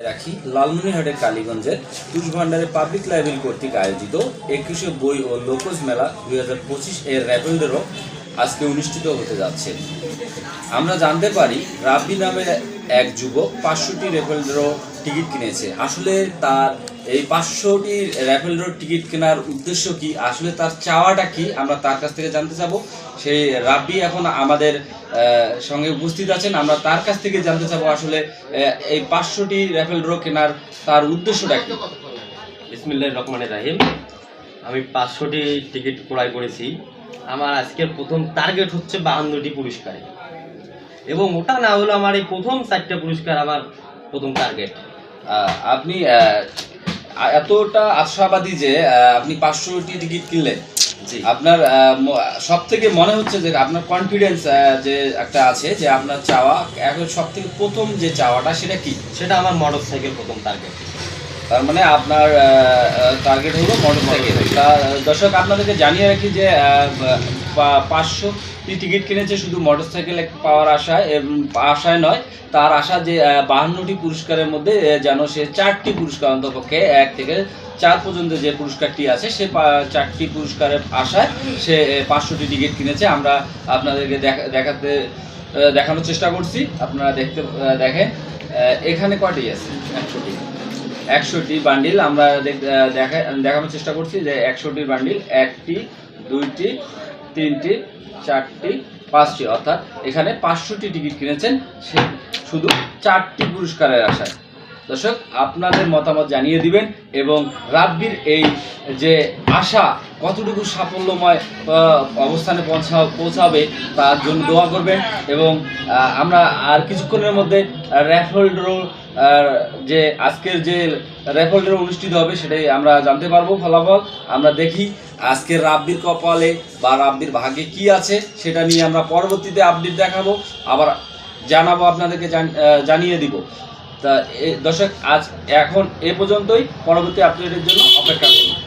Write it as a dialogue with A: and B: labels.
A: রাখি লালমনিহাটের কালীগঞ্জের তুষ ভান্ডারে public library কর্তৃক আয়োজিত একুশে বই ও লোকজ মেলা দুই হাজার পঁচিশ এর র্যাপেলদেরও আজকে অনুষ্ঠিত হতে যাচ্ছে। আমরা জানতে পারি রাব্বি নামের এক যুবক পাঁচশোটি র্যাপেলদেরও টিকিট কিনেছে। আসলে তার এই পাঁচশোটি র্যাপেল ড্র টিকিট কেনার উদ্দেশ্য কি? আসলে তার চাওয়াটা কি? আমরা তার কাছ থেকে জানতে চাবো। সেই রাব্বি এখন আমাদের সঙ্গে উপস্থিত আছেন। আমরা তার কাছ থেকে জানতে চাবো আসলে এই পাঁচশোটি র্যাফেল ড্র কেনার তার উদ্দেশ্যটা কি?
B: বিসমিল্লাহ রহমানের রাহিম। আমি পাঁচশোটি টিকিট ক্রয় করেছি। আমার আজকের প্রথম টার্গেট হচ্ছে বাহান্নটি পুরস্কারে। এবং ওটা না হলো আমার এই প্রথম চারটে পুরস্কার আমার প্রথম টার্গেট।
A: আপনি এতটা আশাবাদী যে আহ, আপনি পাঁচশোটি টিকিট কিনলেন। আপনার সব থেকে মনে হচ্ছে যে আপনার কনফিডেন্স যে একটা আছে যে আপনার চাওয়া এখন সব থেকে প্রথম যে চাওয়াটা সেটা কি?
B: সেটা আমার মোটর সাইকেল প্রথম টার্গেট
A: তার মানে আপনার টার্গেট হলো মোটরসাইকেল তা দর্শক আপনাদেরকে জানিয়ে রাখি যে পাঁচশো টিকিট কিনেছে শুধু মোটরসাইকেল পাওয়ার আশায় আশায় নয় তার আশা যে বাহান্নটি পুরস্কারের মধ্যে যেন সে চারটি পুরস্কার অন্তপক্ষে এক থেকে চার পর্যন্ত যে পুরস্কারটি আছে সে চারটি পুরস্কারের আশায় সে পাঁচশোটি টিকিট কিনেছে। আমরা আপনাদেরকে দেখা- দেখাতে দেখানোর চেষ্টা করছি। আপনারা দেখতে দেখেন এখানে কয়টি আছে? একশোটি। একশোটি বান্ডিল আমরা দেখ- দেখানোর চেষ্টা করছি যে একশোটির বান্ডিল একটি, দুইটি, তিনটি, চারটি, পাঁচটি। অর্থাৎ এখানে পাঁচশোটি টিকিট কিনেছেন সে শুধু চারটি পুরস্কারের আশায়। দর্শক, আপনাদের মতামত জানিয়ে দিবেন এবং রাব্বির এই যে আশা কতটুকু সাফল্যময় অবস্থানে পৌঁছা পৌঁছাবে তার জন্য দোয়া করবেন এবং আমরা আর কিছুক্ষণের মধ্যে র্যাফল ড্র যে আজকের যে র্যাফল ড্র অনুষ্ঠিত হবে সেটাই আমরা জানতে পারব ফলাফল। আমরা দেখি আজকের রাব্বির কপালে বা রাব্বির ভাগ্যে কি আছে সেটা নিয়ে আমরা পরবর্তীতে আপডেট দেখাবো। আবার জানাব, আপনাদেরকে জানিয়ে দিব। তা দর্শক, আজ এখন এ পর্যন্তই। পরবর্তী আপডেটের জন্য অপেক্ষা করুন।